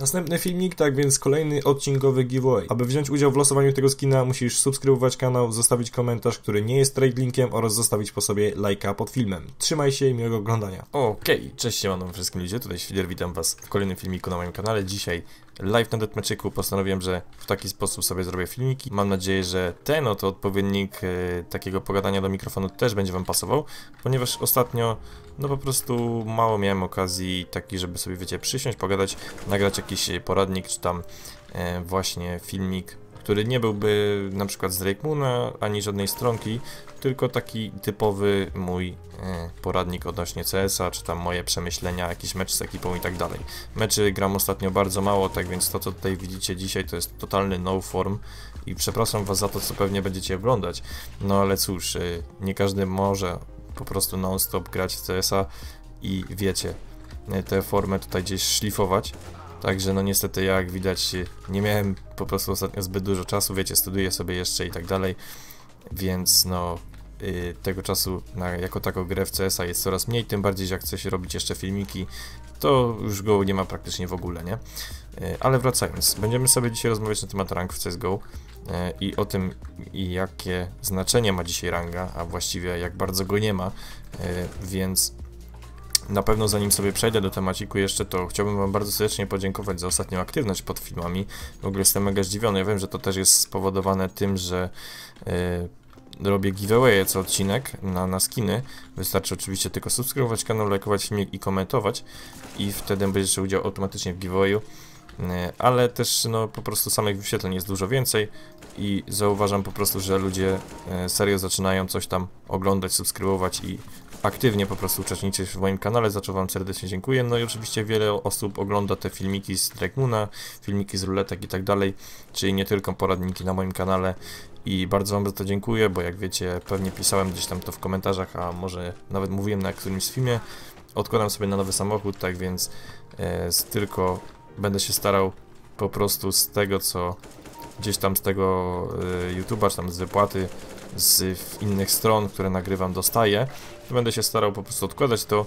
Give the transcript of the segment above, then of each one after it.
Następny filmik, tak więc kolejny odcinkowy giveaway. Aby wziąć udział w losowaniu tego skina, musisz subskrybować kanał, zostawić komentarz, który nie jest trade linkiem oraz zostawić po sobie lajka pod filmem. Trzymaj się i miłego oglądania. Okej, okay, cześć siemano wszystkim ludzie, tutaj Świder, witam was w kolejnym filmiku na moim kanale. Dzisiaj live na Deathmatchiku postanowiłem, że w taki sposób sobie zrobię filmiki. Mam nadzieję, że ten oto odpowiednik e, takiego pogadania do mikrofonu też będzie wam pasował, ponieważ ostatnio no po prostu mało miałem okazji taki, żeby sobie wiecie, przysiąść, pogadać, nagrać jakiś poradnik, czy tam e, właśnie filmik który nie byłby na przykład z Drake Moona, ani żadnej stronki, tylko taki typowy mój e, poradnik odnośnie CS-a, czy tam moje przemyślenia, jakiś mecz z ekipą i tak dalej. Meczy gram ostatnio bardzo mało, tak więc to co tutaj widzicie dzisiaj to jest totalny no form i przepraszam was za to, co pewnie będziecie oglądać, no ale cóż, e, nie każdy może po prostu non-stop grać w CS-a i wiecie, e, tę formę tutaj gdzieś szlifować, Także no niestety jak widać nie miałem po prostu ostatnio zbyt dużo czasu, wiecie, studiuję sobie jeszcze i tak dalej, więc no yy, tego czasu na, jako taką grę w CS-a jest coraz mniej, tym bardziej, jak chce się robić jeszcze filmiki, to już go nie ma praktycznie w ogóle, nie? Yy, ale wracając, będziemy sobie dzisiaj rozmawiać na temat rank w CSGO yy, i o tym, i jakie znaczenie ma dzisiaj ranga, a właściwie jak bardzo go nie ma, więc na pewno zanim sobie przejdę do temaciku jeszcze, to chciałbym Wam bardzo serdecznie podziękować za ostatnią aktywność pod filmami. W ogóle jestem mega zdziwiony. Ja wiem, że to też jest spowodowane tym, że yy, robię giveaway co odcinek na, na skiny. Wystarczy oczywiście tylko subskrybować kanał, lajkować filmik i komentować i wtedy będziesz udział automatycznie w giveawayu e, ale też no, po prostu samych wyświetleń jest dużo więcej i zauważam po prostu, że ludzie e, serio zaczynają coś tam oglądać, subskrybować i aktywnie po prostu uczestniczyć w moim kanale, za co Wam serdecznie dziękuję. No i oczywiście wiele osób ogląda te filmiki z Dragmuna, filmiki z ruletek i tak dalej, czyli nie tylko poradniki na moim kanale i bardzo Wam za to dziękuję, bo jak wiecie, pewnie pisałem gdzieś tam to w komentarzach, a może nawet mówiłem na którymś filmie, odkładam sobie na nowy samochód, tak więc e, tylko będę się starał po prostu z tego, co gdzieś tam z tego e, YouTube'a, czy tam z wypłaty z innych stron, które nagrywam, dostaję, to będę się starał po prostu odkładać to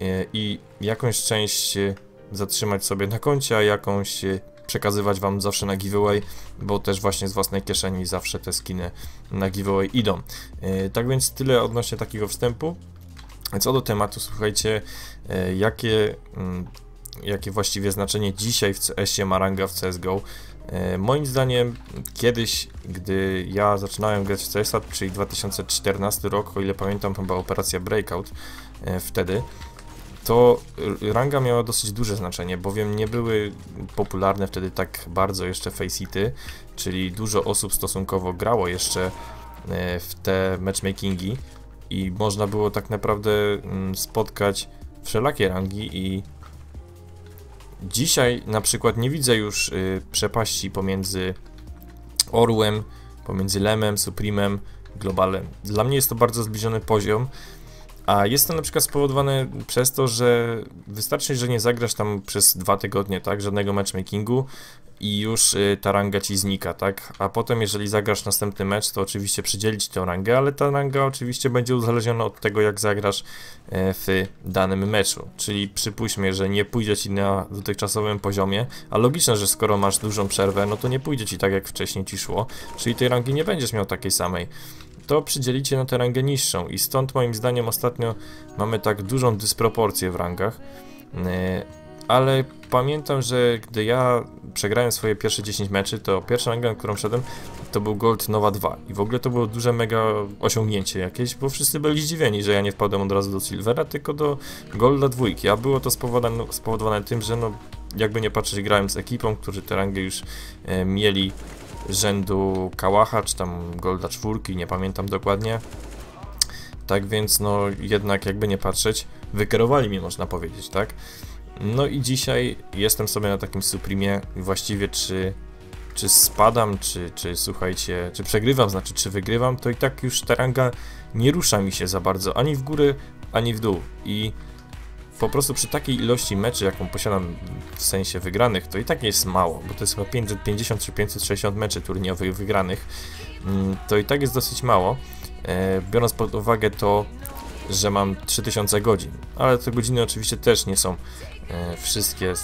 e, i jakąś część e, zatrzymać sobie na koncie, a jakąś e, przekazywać Wam zawsze na giveaway, bo też właśnie z własnej kieszeni zawsze te skiny na giveaway idą. Tak więc tyle odnośnie takiego wstępu. Co do tematu, słuchajcie, jakie, mm, jakie właściwie znaczenie dzisiaj w CS-ie ma ranga w CSGO. E, moim zdaniem kiedyś, gdy ja zaczynałem grać w CS, czyli 2014 rok, o ile pamiętam, chyba operacja Breakout e, wtedy, to ranga miała dosyć duże znaczenie, bowiem nie były popularne wtedy tak bardzo jeszcze faceity, czyli dużo osób stosunkowo grało jeszcze e, w te matchmakingi i można było tak naprawdę mm, spotkać wszelakie rangi i Dzisiaj na przykład nie widzę już y, przepaści pomiędzy Orłem, pomiędzy Lemem, Supremem, Globalem. Dla mnie jest to bardzo zbliżony poziom, a jest to na przykład spowodowane przez to, że wystarczy, że nie zagrasz tam przez dwa tygodnie, tak, żadnego matchmakingu i już y, ta ranga ci znika, tak? A potem, jeżeli zagrasz następny mecz, to oczywiście przydzieli ci tę rangę, ale ta ranga oczywiście będzie uzależniona od tego, jak zagrasz e, w danym meczu. Czyli przypuśćmy, że nie pójdzie ci na dotychczasowym poziomie, a logiczne, że skoro masz dużą przerwę, no to nie pójdzie ci tak, jak wcześniej ci szło, czyli tej rangi nie będziesz miał takiej samej to przydzielicie na tę rangę niższą i stąd moim zdaniem ostatnio mamy tak dużą dysproporcję w rangach. E, ale pamiętam, że gdy ja przegrałem swoje pierwsze 10 meczy, to pierwsza ranga, którą szedłem, to był Gold Nova 2 i w ogóle to było duże mega osiągnięcie jakieś, bo wszyscy byli zdziwieni, że ja nie wpadłem od razu do Silvera, tylko do Golda 2, a było to spowodowane, spowodowane tym, że no jakby nie patrzeć grałem z ekipą, którzy te rangi już e, mieli rzędu Kałacha, czy tam Golda 4, nie pamiętam dokładnie. Tak więc, no jednak jakby nie patrzeć, wykierowali mnie można powiedzieć, tak? No i dzisiaj jestem sobie na takim Supremie właściwie czy, czy spadam, czy, czy słuchajcie, czy przegrywam, znaczy czy wygrywam, to i tak już ta ranga nie rusza mi się za bardzo, ani w górę, ani w dół. I po prostu przy takiej ilości meczy, jaką posiadam w sensie wygranych, to i tak jest mało, bo to jest chyba 550 czy 560 meczy turniejowych wygranych, mm, to i tak jest dosyć mało, e, biorąc pod uwagę to, że mam 3000 godzin, ale te godziny oczywiście też nie są e, wszystkie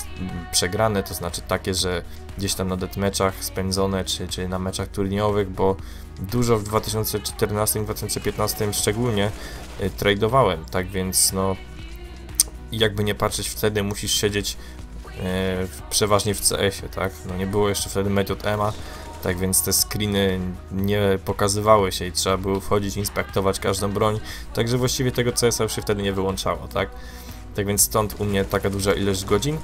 przegrane, to znaczy takie, że gdzieś tam na deathmatchach spędzone, czy, czy na meczach turniejowych, bo dużo w 2014-2015 szczególnie y, tradowałem, tak więc no jakby nie patrzeć wtedy musisz siedzieć e, przeważnie w CS-ie, tak? No nie było jeszcze wtedy metod EMA, tak więc te screeny nie pokazywały się i trzeba było wchodzić, inspektować każdą broń, także właściwie tego CS-a już się wtedy nie wyłączało, tak? Tak więc stąd u mnie taka duża ilość godzin.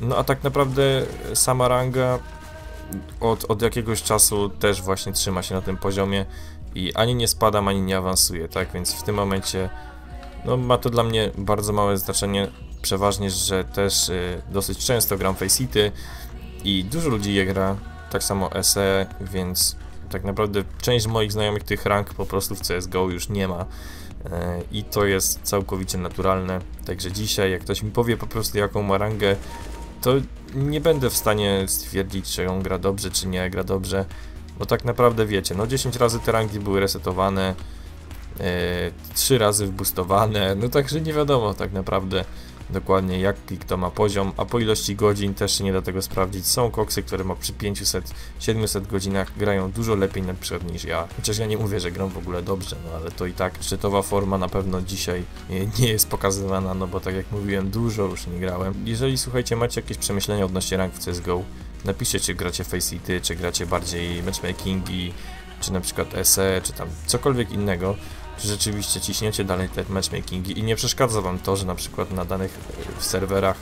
No a tak naprawdę sama ranga od, od jakiegoś czasu też właśnie trzyma się na tym poziomie i ani nie spadam, ani nie awansuję, tak? Więc w tym momencie no, ma to dla mnie bardzo małe znaczenie, przeważnie, że też y, dosyć często gram Faceit i dużo ludzi je gra, tak samo SE, więc tak naprawdę część moich znajomych tych rank po prostu w CSGO już nie ma. E, I to jest całkowicie naturalne. Także dzisiaj, jak ktoś mi powie po prostu jaką ma rangę, to nie będę w stanie stwierdzić, czy on gra dobrze, czy nie gra dobrze. Bo tak naprawdę wiecie, no 10 razy te rangi były resetowane, yy, 3 razy wboostowane, no także nie wiadomo tak naprawdę dokładnie jaki kto ma poziom, a po ilości godzin też się nie da tego sprawdzić. Są koksy, które ma przy 500-700 godzinach grają dużo lepiej na przykład niż ja. Chociaż ja nie mówię, że gram w ogóle dobrze, no ale to i tak szczytowa forma na pewno dzisiaj nie jest pokazywana, no bo tak jak mówiłem, dużo już nie grałem. Jeżeli słuchajcie, macie jakieś przemyślenia odnośnie rank w CSGO, napiszcie czy gracie Faceit, czy gracie bardziej matchmakingi, czy na przykład SE, czy tam cokolwiek innego czy rzeczywiście ciśniecie dalej te matchmakingi i nie przeszkadza wam to, że na przykład na danych e, serwerach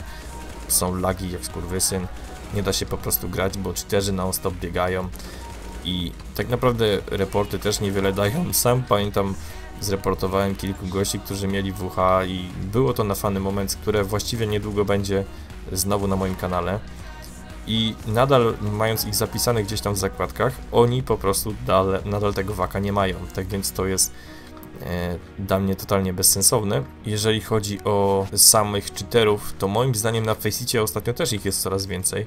są lagi jak skurwysyn, nie da się po prostu grać, bo cheaterzy non-stop biegają i tak naprawdę reporty też niewiele dają. Sam pamiętam, zreportowałem kilku gości, którzy mieli WH i było to na fany moment, które właściwie niedługo będzie znowu na moim kanale i nadal mając ich zapisanych gdzieś tam w zakładkach, oni po prostu nadal, nadal tego waka nie mają. Tak więc to jest dla mnie totalnie bezsensowne. Jeżeli chodzi o samych cheaterów, to moim zdaniem na Faceitie ostatnio też ich jest coraz więcej.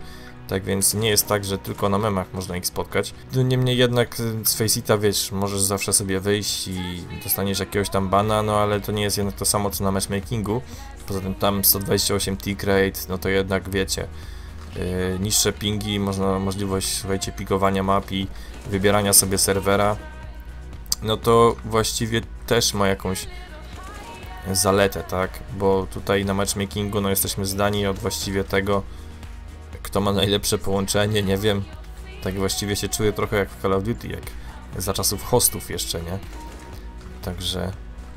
Tak więc nie jest tak, że tylko na memach można ich spotkać. Niemniej jednak z Faceita, wiesz, możesz zawsze sobie wyjść i dostaniesz jakiegoś tam bana, no ale to nie jest jednak to samo co na matchmakingu. Poza tym tam 128 tick rate, no to jednak wiecie, yy, niższe pingi, można możliwość, słuchajcie, pikowania map i wybierania sobie serwera no to właściwie też ma jakąś zaletę, tak? Bo tutaj na matchmakingu no jesteśmy zdani od właściwie tego, kto ma najlepsze połączenie, nie wiem. Tak właściwie się czuję trochę jak w Call of Duty, jak za czasów hostów jeszcze, nie? Także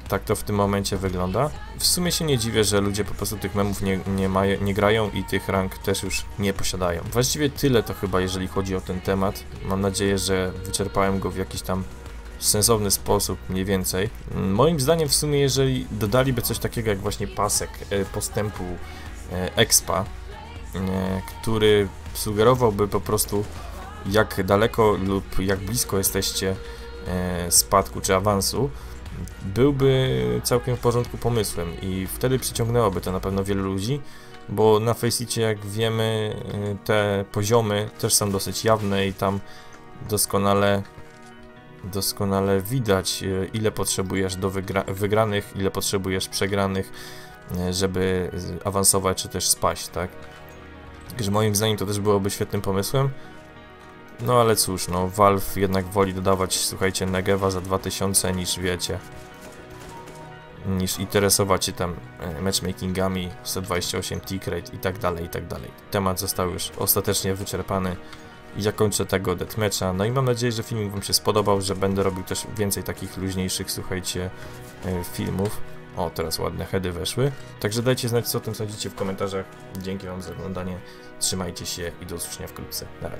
tak to w tym momencie wygląda. W sumie się nie dziwię, że ludzie po prostu tych memów nie, nie, mają, nie grają i tych rank też już nie posiadają. Właściwie tyle to chyba, jeżeli chodzi o ten temat. Mam nadzieję, że wyczerpałem go w jakiś tam sensowny sposób mniej więcej. Moim zdaniem w sumie jeżeli dodaliby coś takiego jak właśnie pasek e, postępu e, expa, e, który sugerowałby po prostu jak daleko lub jak blisko jesteście spadku czy awansu, byłby całkiem w porządku pomysłem i wtedy przyciągnęłoby to na pewno wielu ludzi, bo na Faceitie jak wiemy te poziomy też są dosyć jawne i tam doskonale doskonale widać, e, ile potrzebujesz do wygra wygranych, ile potrzebujesz przegranych, e, żeby awansować czy też spaść, tak? Także moim zdaniem to też byłoby świetnym pomysłem. No ale cóż, no Valve jednak woli dodawać, słuchajcie, Negewa za 2000 niż wiecie, niż interesować się tam e, matchmakingami 128 tick rate i tak dalej, i tak dalej. Temat został już ostatecznie wyczerpany i zakończę tego deathmatcha. No i mam nadzieję, że filmik Wam się spodobał, że będę robił też więcej takich luźniejszych, słuchajcie, e, filmów. O, teraz ładne heady weszły. Także dajcie znać, co o tym sądzicie w komentarzach. Dzięki Wam za oglądanie. Trzymajcie się i do usłyszenia wkrótce. Na razie.